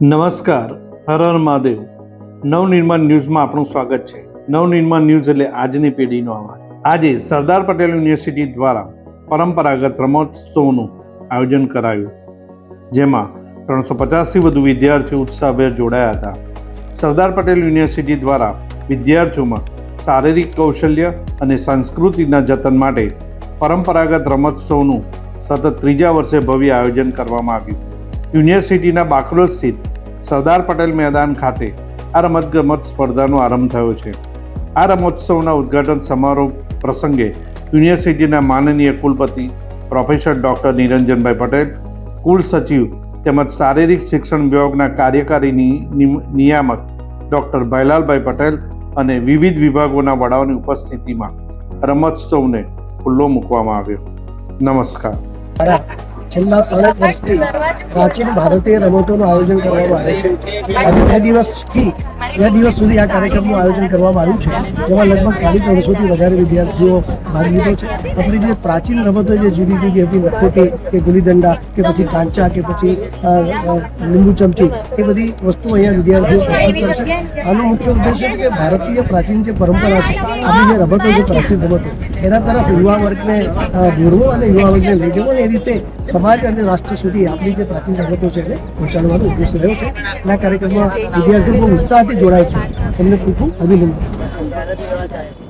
નમસ્કાર. હર હર મહાદેવ. નવનિર્માણ ન્યૂઝમાં આપણું સ્વાગત છે. નવનિર્માણ ન્યૂઝ એટલે આજની પેઢીનો અવાજ. આજે સરદાર પટેલ યુનિવર્સિટી દ્વારા પરંપરાગત રમતોત્સવનું આયોજન કરાયું. જેમાં ત્રણસો પચાસથી વધુ વિદ્યાર્થીઓ ઉત્સાહભેર જોડાયા હતા. સરદાર પટેલ યુનિવર્સિટી દ્વારા વિદ્યાર્થીઓમાં શારીરિક કૌશલ્ય અને સંસ્કૃતિના જતન માટે પરંપરાગત રમતોત્સવનું સતત ત્રીજા વર્ષે ભવ્ય આયોજન કરવામાં આવ્યું. યુનિવર્સિટીના બાકરોલ સ્થિત સરદાર પટેલ મેદાન ખાતે આ રમતગમત સ્પર્ધાનો આરંભ થયો છે. આ રમોત્સવના ઉદ્ઘાટન સમારોહ પ્રસંગે યુનિવર્સિટીના માનનીય કુલપતિ પ્રોફેસર ડૉક્ટર નિરંજનભાઈ પટેલ, કુલ સચિવ તેમજ શારીરિક શિક્ષણ વિભાગના કાર્યકારીની નિયામક ડૉક્ટર ભૈલાલભાઈ પટેલ અને વિવિધ વિભાગોના વડાઓની ઉપસ્થિતિમાં રમોત્સવને ખુલ્લો મૂકવામાં આવ્યો. નમસ્કાર. છેલ્લા ત્રણેક વર્ષથી પ્રાચીન ભારતીય રમતોનું આયોજન કરવામાં આવે છે. આજે બે દિવસથી બે દિવસ સુધી આ કાર્યક્રમનું આયોજન કરવામાં આવ્યું છે જેમાં લગભગ સાડી ત્રણસોથી વધારે વિદ્યાર્થીઓ ભાગ લીધો છે. આપણી જે પ્રાચીન રમતો જે જુદી જુદી હતી લખોટી કે ગુલીદંડા કે પછી કાંચા કે પછી લીંબુ ચમચી એ બધી વસ્તુઓ અહીંયા વિદ્યાર્થીઓ પ્રસ્તુત કરશે આનો મુખ્ય ઉદ્દેશ્ય છે કે ભારતીય પ્રાચીન જે પરંપરા છે આપણી જે રમતો છે પ્રાચીન રમતો એના તરફ યુવા વર્ગને દોરવો અને યુવા વર્ગને લઈ જવો અને એ રીતે સમાજ અને રાષ્ટ્ર સુધી આપણી જે પ્રાચીન રમતો છે એને પહોંચાડવાનો ઉદ્દેશ રહ્યો છે. આ કાર્યક્રમમાં વિદ્યાર્થીઓ બહુ ઉત્સાહથી જોડાય છે. એમને ખૂબ ખૂબ અભિનંદન.